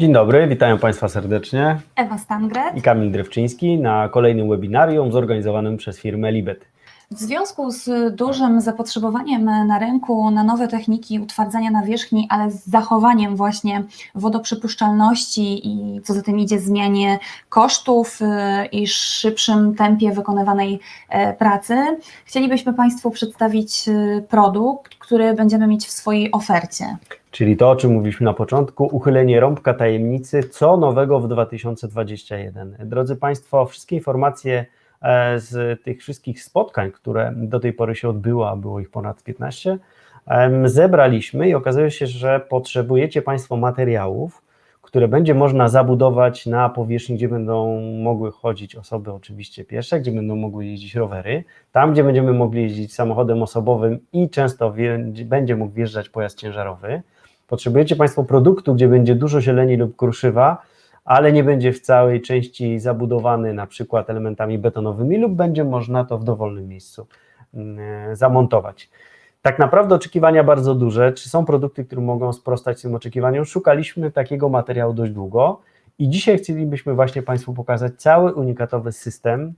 Dzień dobry, witam Państwa serdecznie Ewa Stangret. i Kamil Drewczyński na kolejnym webinarium zorganizowanym przez firmę Libet. W związku z dużym zapotrzebowaniem na rynku na nowe techniki utwardzania nawierzchni, ale z zachowaniem właśnie wodoprzepuszczalności i co za tym idzie zmianie kosztów y, i szybszym tempie wykonywanej e, pracy, chcielibyśmy Państwu przedstawić y, produkt, który będziemy mieć w swojej ofercie. Czyli to, o czym mówiliśmy na początku, uchylenie rąbka tajemnicy, co nowego w 2021. Drodzy Państwo, wszystkie informacje z tych wszystkich spotkań, które do tej pory się odbyło, a było ich ponad 15, em, zebraliśmy i okazuje się, że potrzebujecie Państwo materiałów, które będzie można zabudować na powierzchni, gdzie będą mogły chodzić osoby oczywiście piesze, gdzie będą mogły jeździć rowery, tam gdzie będziemy mogli jeździć samochodem osobowym i często będzie mógł wjeżdżać pojazd ciężarowy. Potrzebujecie Państwo produktu, gdzie będzie dużo zieleni lub kruszywa, ale nie będzie w całej części zabudowany na przykład elementami betonowymi lub będzie można to w dowolnym miejscu mm, zamontować. Tak naprawdę oczekiwania bardzo duże. Czy są produkty, które mogą sprostać tym oczekiwaniom? Szukaliśmy takiego materiału dość długo i dzisiaj chcielibyśmy właśnie Państwu pokazać cały unikatowy system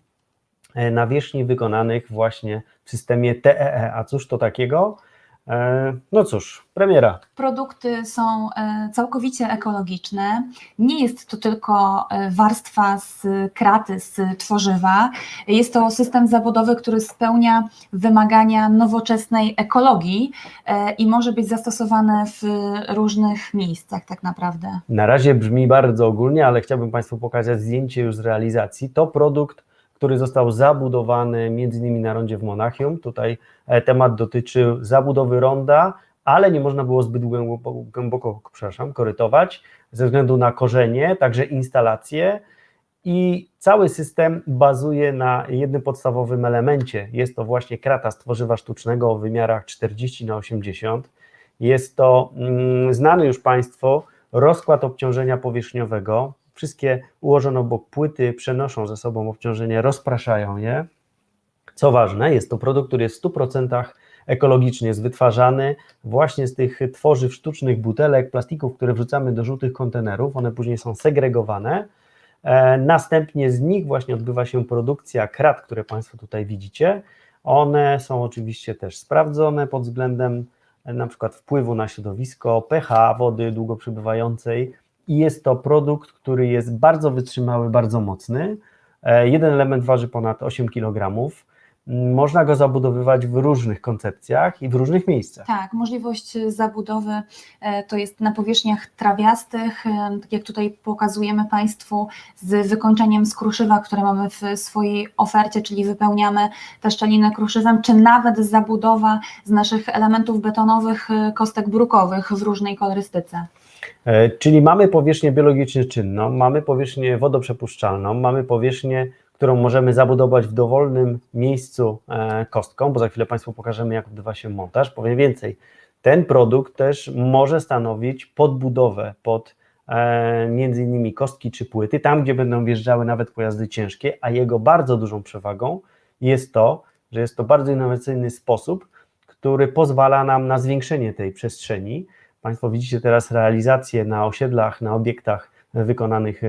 e, nawierzchni wykonanych właśnie w systemie TEE. A cóż to takiego? E, No cóż, premiera. Produkty są e, całkowicie ekologiczne. Nie jest to tylko e, warstwa z kraty, z tworzywa. Jest to system zabudowy, który spełnia wymagania nowoczesnej ekologii i może być zastosowany w różnych miejscach, tak naprawdę. Na razie brzmi bardzo ogólnie, ale chciałbym Państwu pokazać zdjęcie już z realizacji. To produkt, który został zabudowany między innymi na rondzie w Monachium. Tutaj e, temat dotyczył zabudowy ronda, ale nie można było zbyt głęboko, głęboko przepraszam, korytować ze względu na korzenie, także instalacje i cały system bazuje na jednym podstawowym elemencie. Jest to właśnie krata z tworzywa sztucznego o wymiarach 40 na 80. Jest to mm, znany już Państwu rozkład obciążenia powierzchniowego. Wszystkie ułożone obok płyty przenoszą ze sobą obciążenie, rozpraszają je. Co ważne, jest to produkt, który jest w 100% ekologicznie, wytwarzany właśnie z tych tworzyw sztucznych, butelek, plastików, które wrzucamy do żółtych kontenerów. One później są segregowane. E, Następnie z nich właśnie odbywa się produkcja krat, które Państwo tutaj widzicie. One są oczywiście też sprawdzone pod względem e, na przykład wpływu na środowisko, pH wody długo przebywającej i jest to produkt, który jest bardzo wytrzymały, bardzo mocny. E, Jeden element waży ponad 8 kg. Można go zabudowywać w różnych koncepcjach i w różnych miejscach. Tak, możliwość zabudowy e, to jest na powierzchniach trawiastych, tak jak tutaj pokazujemy Państwu z wykończeniem z kruszywa, które mamy w swojej ofercie, czyli wypełniamy tę szczelinę kruszywem, czy nawet zabudowa z naszych elementów betonowych kostek brukowych w różnej kolorystyce. E, Czyli mamy powierzchnię biologicznie czynną, mamy powierzchnię wodoprzepuszczalną, mamy powierzchnię, którą możemy zabudować w dowolnym miejscu e, kostką, bo za chwilę Państwu pokażemy, jak odbywa się montaż. Powiem więcej, ten produkt też może stanowić podbudowę pod e, między innymi kostki czy płyty, tam gdzie będą wjeżdżały nawet pojazdy ciężkie, a jego bardzo dużą przewagą jest to, że jest to bardzo innowacyjny sposób, który pozwala nam na zwiększenie tej przestrzeni. Państwo widzicie teraz realizację na osiedlach, na obiektach wykonanych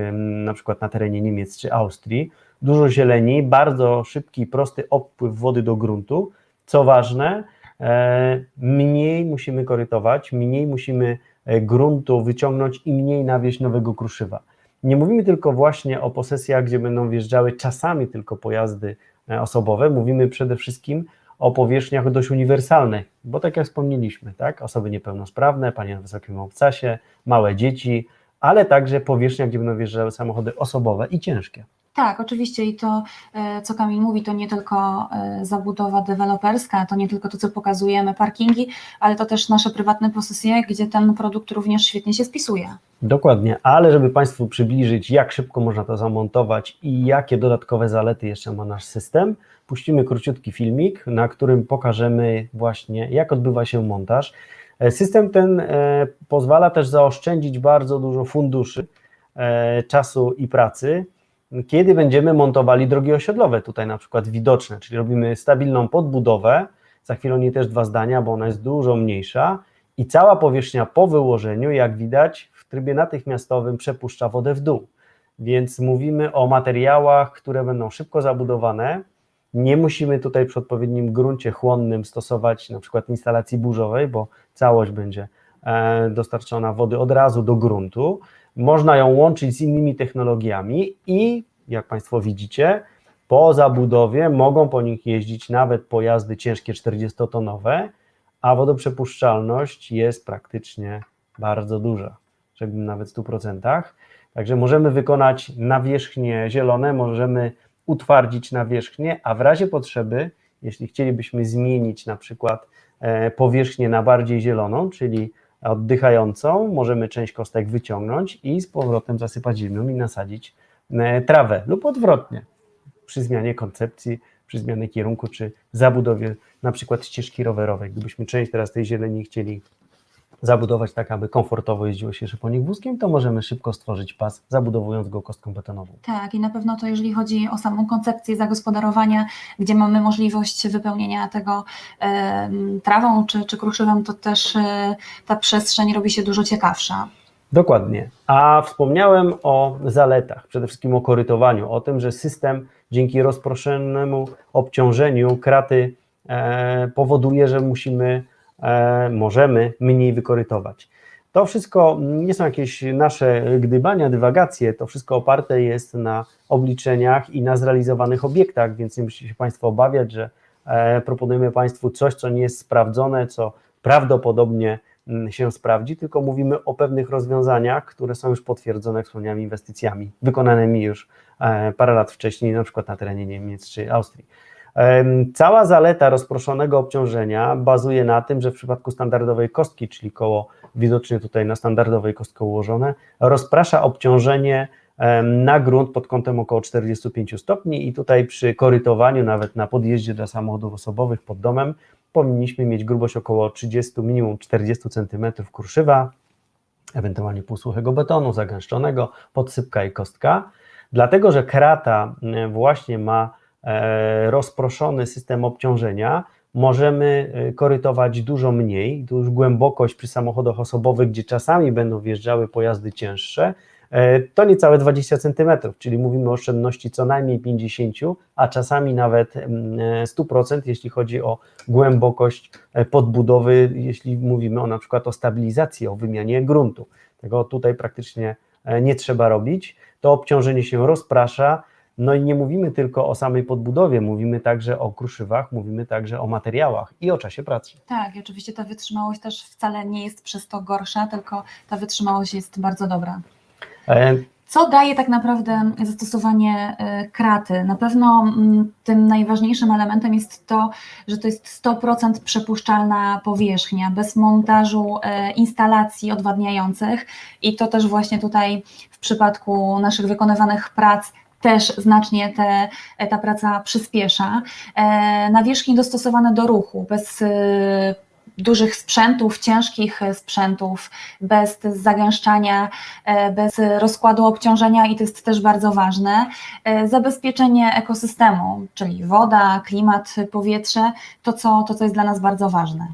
na przykład na terenie Niemiec czy Austrii. Dużo zieleni, bardzo szybki prosty odpływ wody do gruntu. Co ważne, e, mniej musimy korytować, mniej musimy e, gruntu wyciągnąć i mniej nawieść nowego kruszywa. Nie mówimy tylko właśnie o posesjach, gdzie będą wjeżdżały czasami tylko pojazdy e, osobowe, mówimy przede wszystkim o powierzchniach dość uniwersalnych, bo tak jak wspomnieliśmy, tak, osoby niepełnosprawne, panie na wysokim obcasie, małe dzieci, ale także powierzchnia, gdzie będą wjeżdżały samochody osobowe i ciężkie. Tak, oczywiście i to, e, co Kamil mówi, to nie tylko e, zabudowa deweloperska, to nie tylko to, co pokazujemy, parkingi, ale to też nasze prywatne posesje, gdzie ten produkt również świetnie się spisuje. Dokładnie, ale żeby Państwu przybliżyć, jak szybko można to zamontować i jakie dodatkowe zalety jeszcze ma nasz system, puścimy króciutki filmik, na którym pokażemy właśnie, jak odbywa się montaż. E, System ten pozwala też zaoszczędzić bardzo dużo funduszy, czasu i pracy, kiedy będziemy montowali drogi osiedlowe, tutaj na przykład widoczne, czyli robimy stabilną podbudowę, za chwilę o niej też dwa zdania, bo ona jest dużo mniejsza i cała powierzchnia po wyłożeniu, jak widać, w trybie natychmiastowym przepuszcza wodę w dół. Więc mówimy o materiałach, które będą szybko zabudowane. Nie musimy tutaj przy odpowiednim gruncie chłonnym stosować na przykład instalacji burzowej, bo całość będzie e, dostarczona wody od razu do gruntu. Można ją łączyć z innymi technologiami i jak Państwo widzicie, po zabudowie mogą po nich jeździć nawet pojazdy ciężkie 40-tonowe, a wodoprzepuszczalność jest praktycznie bardzo duża, rzekłbym nawet w 100%. Także możemy wykonać nawierzchnie zielone, możemy utwardzić nawierzchnię, a w razie potrzeby, jeśli chcielibyśmy zmienić na przykład e, powierzchnię na bardziej zieloną, czyli oddychającą, możemy część kostek wyciągnąć i z powrotem zasypać ziemią i nasadzić e, trawę lub odwrotnie przy zmianie koncepcji, przy zmianie kierunku, czy zabudowie na przykład ścieżki rowerowej. Gdybyśmy część teraz tej zieleni chcieli zabudować tak, aby komfortowo jeździło się po nich wózkiem, to możemy szybko stworzyć pas, zabudowując go kostką betonową. Tak, i na pewno to jeżeli chodzi o samą koncepcję zagospodarowania, gdzie mamy możliwość wypełnienia tego e, trawą czy, czy kruszywem, to też e, ta przestrzeń robi się dużo ciekawsza. Dokładnie. A wspomniałem o zaletach, przede wszystkim o korytowaniu, o tym, że system dzięki rozproszonemu obciążeniu kraty e, powoduje, że musimy, możemy mniej wykorytować. To wszystko nie są jakieś nasze gdybania, dywagacje, to wszystko oparte jest na obliczeniach i na zrealizowanych obiektach, więc nie musicie się Państwo obawiać, że e, proponujemy Państwu coś, co nie jest sprawdzone, co prawdopodobnie mm, się sprawdzi, tylko mówimy o pewnych rozwiązaniach, które są już potwierdzone wspomnianymi inwestycjami, wykonanymi już e, parę lat wcześniej, na przykład na terenie Niemiec czy Austrii. Cała zaleta rozproszonego obciążenia bazuje na tym, że w przypadku standardowej kostki, czyli koło widocznie tutaj na standardowej kostce ułożone, rozprasza obciążenie na grunt pod kątem około 45 stopni i tutaj przy korytowaniu, nawet na podjeździe dla samochodów osobowych pod domem, powinniśmy mieć grubość około 30, minimum 40 cm kruszywa, ewentualnie półsuchego betonu, zagęszczonego, podsypka i kostka. Dlatego, że krata właśnie ma rozproszony system obciążenia, możemy e, korytować dużo mniej, już głębokość przy samochodach osobowych, gdzie czasami będą wjeżdżały pojazdy cięższe, e, to niecałe 20 cm, czyli mówimy o oszczędności co najmniej 50, a czasami nawet mm, e, 100%, jeśli chodzi o głębokość e, podbudowy, jeśli mówimy o na przykład o stabilizacji, o wymianie gruntu. Tego tutaj praktycznie e, nie trzeba robić. To obciążenie się rozprasza, no i nie mówimy tylko o samej podbudowie, mówimy także o kruszywach, mówimy także o materiałach i o czasie pracy. Tak, i oczywiście ta wytrzymałość też wcale nie jest przez to gorsza, tylko ta wytrzymałość jest bardzo dobra. E, Co daje tak naprawdę zastosowanie y, kraty? Na pewno mm, tym najważniejszym elementem jest to, że to jest 100% przepuszczalna powierzchnia, bez montażu y, instalacji odwadniających i to też właśnie tutaj w przypadku naszych wykonywanych prac też znacznie te, ta praca przyspiesza. E, Nawierzchnie dostosowane do ruchu, bez y, dużych sprzętów, ciężkich e, sprzętów, bez zagęszczania, e, bez rozkładu obciążenia i to jest też bardzo ważne. E, Zabezpieczenie ekosystemu, czyli woda, klimat, powietrze, to co, to co jest dla nas bardzo ważne.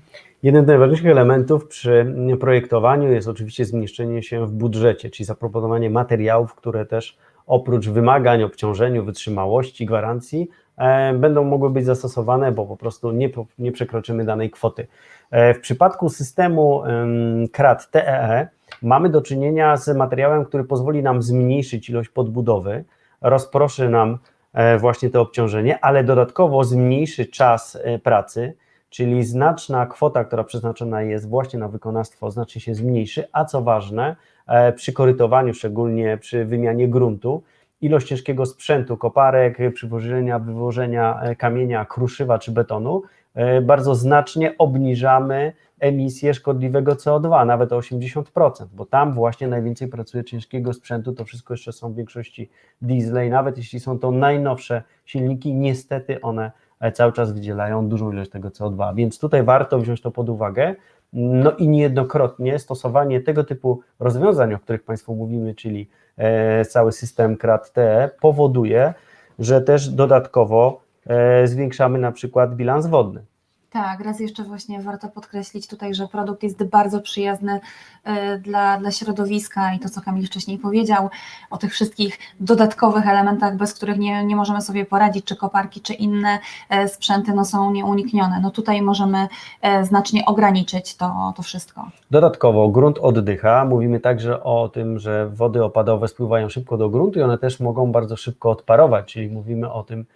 Jednym z najważniejszych elementów przy projektowaniu jest oczywiście zmieszczenie się w budżecie, czyli zaproponowanie materiałów, które też oprócz wymagań, obciążeniu, wytrzymałości, gwarancji, e, będą mogły być zastosowane, bo po prostu nie, nie przekroczymy danej kwoty. E, w przypadku systemu em, KRAT TEE mamy do czynienia z materiałem, który pozwoli nam zmniejszyć ilość podbudowy, rozproszy nam e, właśnie to obciążenie, ale dodatkowo zmniejszy czas e, pracy, czyli znaczna kwota, która przeznaczona jest właśnie na wykonawstwo, znacznie się zmniejszy, a co ważne, e, przy korytowaniu, szczególnie przy wymianie gruntu, ilość ciężkiego sprzętu, koparek, przywożenia, wywożenia e, kamienia, kruszywa czy betonu, e, bardzo znacznie obniżamy emisję szkodliwego CO2, nawet o 80%, bo tam właśnie najwięcej pracuje ciężkiego sprzętu, to wszystko jeszcze są w większości diesle i nawet jeśli są to najnowsze silniki, niestety one cały czas wydzielają dużą ilość tego CO2, więc tutaj warto wziąć to pod uwagę. No i niejednokrotnie stosowanie tego typu rozwiązań, o których Państwu mówimy, czyli e, cały system KRAT-TE powoduje, że też dodatkowo e, zwiększamy na przykład bilans wodny. Tak, raz jeszcze właśnie warto podkreślić tutaj, że produkt jest bardzo przyjazny e, dla, dla środowiska i to, co Kamil wcześniej powiedział, o tych wszystkich dodatkowych elementach, bez których nie, nie możemy sobie poradzić, czy koparki, czy inne e, sprzęty no, są nieuniknione. No tutaj możemy e, znacznie ograniczyć to, to wszystko. Dodatkowo grunt oddycha. Mówimy także o tym, że wody opadowe spływają szybko do gruntu i one też mogą bardzo szybko odparować, czyli mówimy o tym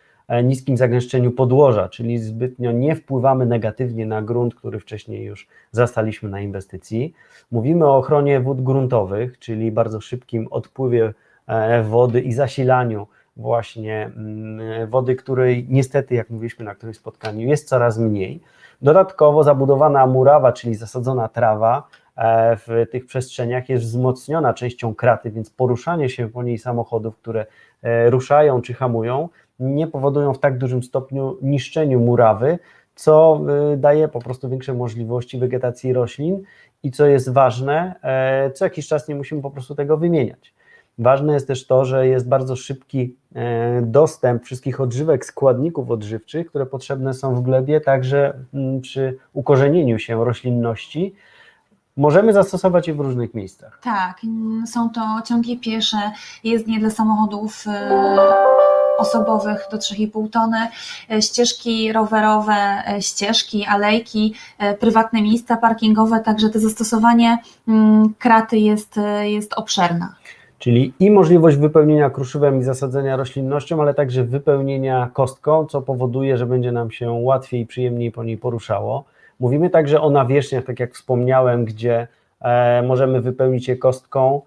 niskim zagęszczeniu podłoża, czyli zbytnio nie wpływamy negatywnie na grunt, który wcześniej już zastaliśmy na inwestycji. Mówimy o ochronie wód gruntowych, czyli bardzo szybkim odpływie e, wody i zasilaniu właśnie mm, wody, której niestety, jak mówiliśmy na którymś spotkaniu, jest coraz mniej. Dodatkowo zabudowana murawa, czyli zasadzona trawa e, w tych przestrzeniach jest wzmocniona częścią kraty, więc poruszanie się po niej samochodów, które e, ruszają czy hamują, nie powodują w tak dużym stopniu niszczeniu murawy, co e, daje po prostu większe możliwości wegetacji roślin i co jest ważne, e, co jakiś czas nie musimy po prostu tego wymieniać. Ważne jest też to, że jest bardzo szybki e, dostęp wszystkich odżywek, składników odżywczych, które potrzebne są w glebie, także mm, przy ukorzenieniu się roślinności. Możemy zastosować je w różnych miejscach. Tak, są to ciągi piesze, jezdnie dla samochodów e, osobowych do 3,5 tony, e, ścieżki rowerowe, e, ścieżki, alejki, e, prywatne miejsca parkingowe, także to zastosowanie mm, kraty jest, jest obszerne. Czyli i możliwość wypełnienia kruszywem i zasadzenia roślinnością, ale także wypełnienia kostką, co powoduje, że będzie nam się łatwiej i przyjemniej po niej poruszało. Mówimy także o nawierzchniach, tak jak wspomniałem, gdzie e, możemy wypełnić je kostką,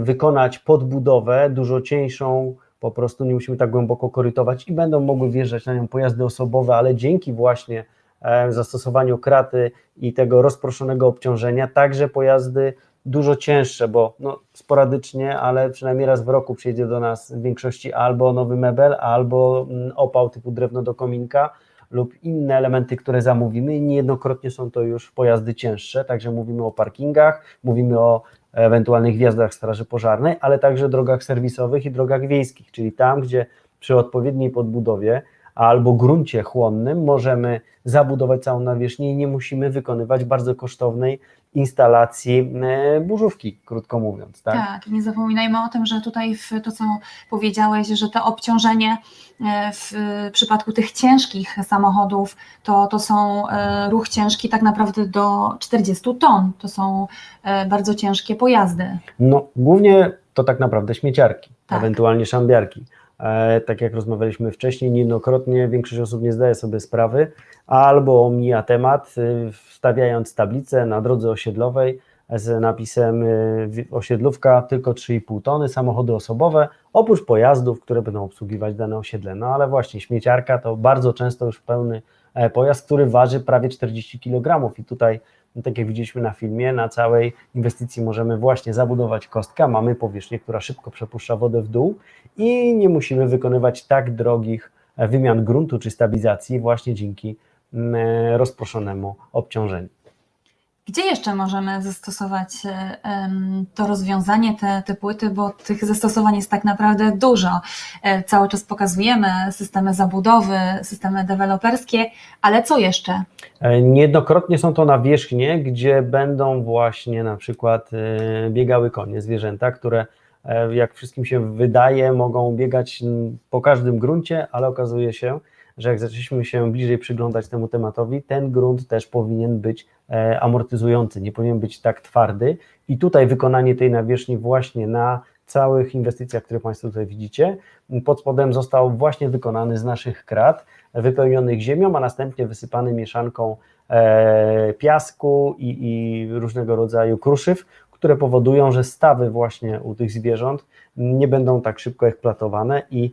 wykonać podbudowę dużo cieńszą, po prostu nie musimy tak głęboko korytować i będą mogły wjeżdżać na nią pojazdy osobowe, ale dzięki właśnie e, zastosowaniu kraty i tego rozproszonego obciążenia, także pojazdy dużo cięższe, bo no, sporadycznie, ale przynajmniej raz w roku przyjedzie do nas w większości albo nowy mebel, albo mm, opał typu drewno do kominka lub inne elementy, które zamówimy. Niejednokrotnie są to już pojazdy cięższe, także mówimy o parkingach, mówimy o ewentualnych wjazdach Straży Pożarnej, ale także drogach serwisowych i drogach wiejskich, czyli tam, gdzie przy odpowiedniej podbudowie albo gruncie chłonnym możemy zabudować całą nawierzchnię i nie musimy wykonywać bardzo kosztownej instalacji e, burzówki, krótko mówiąc. Tak? Tak, nie zapominajmy o tym, że tutaj w to, co powiedziałeś, że to obciążenie e, w przypadku tych ciężkich samochodów, to, to są e, ruch ciężki tak naprawdę do 40 ton. To są e, bardzo ciężkie pojazdy. No, głównie to tak naprawdę śmieciarki, Tak. ewentualnie szambiarki. E, tak jak rozmawialiśmy wcześniej, niejednokrotnie większość osób nie zdaje sobie sprawy albo omija temat, y, wstawiając tablicę na drodze osiedlowej z napisem y, osiedlówka tylko 3,5 tony, samochody osobowe, oprócz pojazdów, które będą obsługiwać dane osiedle. No ale właśnie śmieciarka to bardzo często już pełny pojazd, który waży prawie 40 kg i tutaj no, tak jak widzieliśmy na filmie, na całej inwestycji możemy właśnie zabudować kostkę, mamy powierzchnię, która szybko przepuszcza wodę w dół i nie musimy wykonywać tak drogich e, wymian gruntu czy stabilizacji właśnie dzięki mm, e, rozproszonemu obciążeniu. Gdzie jeszcze możemy zastosować e, to rozwiązanie, te, te płyty, bo tych zastosowań jest tak naprawdę dużo. E, Cały czas pokazujemy systemy zabudowy, systemy deweloperskie, ale co jeszcze? E, Niejednokrotnie są to nawierzchnie, gdzie będą właśnie na przykład biegały konie, zwierzęta, które jak wszystkim się wydaje, mogą biegać po każdym gruncie, ale okazuje się, że jak zaczęliśmy się bliżej przyglądać temu tematowi, ten grunt też powinien być e, amortyzujący, nie powinien być tak twardy. I tutaj wykonanie tej nawierzchni właśnie na całych inwestycjach, które Państwo tutaj widzicie, pod spodem został właśnie wykonany z naszych krat, wypełnionych ziemią, a następnie wysypany mieszanką e, piasku i, i różnego rodzaju kruszyw, które powodują, że stawy właśnie u tych zwierząt nie będą tak szybko eksploatowane i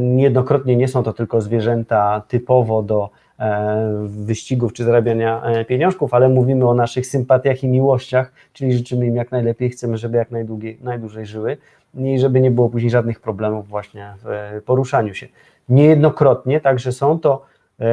niejednokrotnie nie są to tylko zwierzęta typowo do e, wyścigów czy zarabiania e, pieniążków, ale mówimy o naszych sympatiach i miłościach, czyli życzymy im jak najlepiej, chcemy, żeby jak najdłużej żyły i żeby nie było później żadnych problemów właśnie w e, poruszaniu się. Niejednokrotnie także są to e,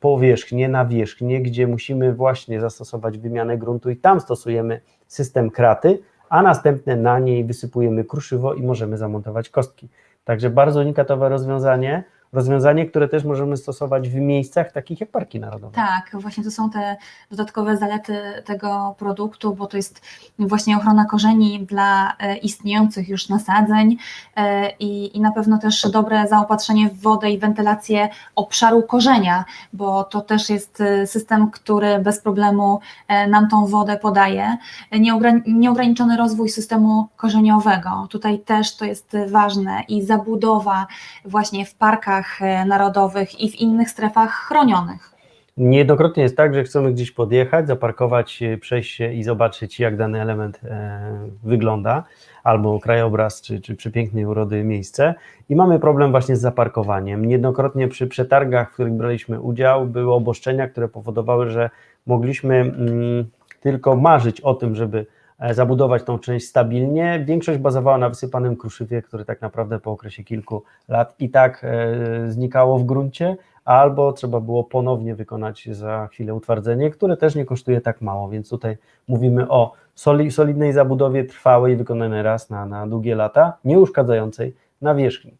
powierzchnie, nawierzchnie, gdzie musimy właśnie zastosować wymianę gruntu i tam stosujemy system kraty, a następnie na niej wysypujemy kruszywo i możemy zamontować kostki. Także bardzo unikatowe rozwiązanie, rozwiązanie, które też możemy stosować w miejscach takich jak parki narodowe. Tak, właśnie to są te dodatkowe zalety tego produktu, bo to jest właśnie ochrona korzeni dla e, istniejących już nasadzeń e, i, i na pewno też dobre zaopatrzenie w wodę i wentylację obszaru korzenia, bo to też jest e, system, który bez problemu nam tą wodę podaje. Nieograni- Nieograniczony rozwój systemu korzeniowego, tutaj też to jest ważne i zabudowa właśnie w parkach e, narodowych i w innych strefach chronionych. Niejednokrotnie jest tak, że chcemy gdzieś podjechać, zaparkować, e, przejść się i zobaczyć, jak dany element e, wygląda, albo krajobraz, czy, czy przepięknej urody miejsce. I mamy problem właśnie z zaparkowaniem. Niejednokrotnie przy przetargach, w których braliśmy udział, były obostrzenia, które powodowały, że mogliśmy mm, tylko marzyć o tym, żeby zabudować tą część stabilnie. Większość bazowała na wysypanym kruszywie, który tak naprawdę po okresie kilku lat i tak e, znikało w gruncie, albo trzeba było ponownie wykonać za chwilę utwardzenie, które też nie kosztuje tak mało, więc tutaj mówimy o soli, solidnej zabudowie trwałej, wykonanej raz na, na długie lata, nie uszkadzającej nawierzchni.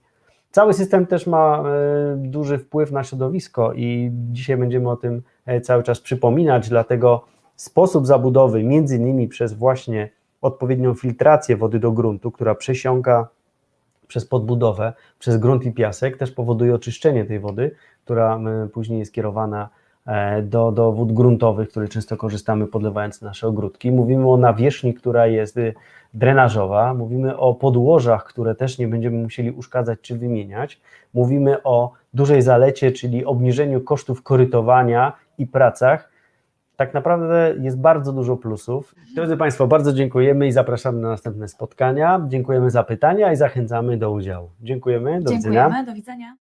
Cały system też ma e, duży wpływ na środowisko i dzisiaj będziemy o tym e, cały czas przypominać, dlatego sposób zabudowy, między innymi przez właśnie odpowiednią filtrację wody do gruntu, która przesiąka przez podbudowę, przez grunt i piasek, też powoduje oczyszczenie tej wody, która e, później jest kierowana e, do, do wód gruntowych, które często korzystamy podlewając nasze ogródki. Mówimy o nawierzchni, która jest y, drenażowa, mówimy o podłożach, które też nie będziemy musieli uszkadzać czy wymieniać. Mówimy o dużej zalecie, czyli obniżeniu kosztów korytowania i pracach. Tak naprawdę jest bardzo dużo plusów. Drodzy Państwo, bardzo dziękujemy i zapraszamy na następne spotkania. Dziękujemy za pytania i zachęcamy do udziału. Dziękujemy, do widzenia. Dziękujemy, do widzenia.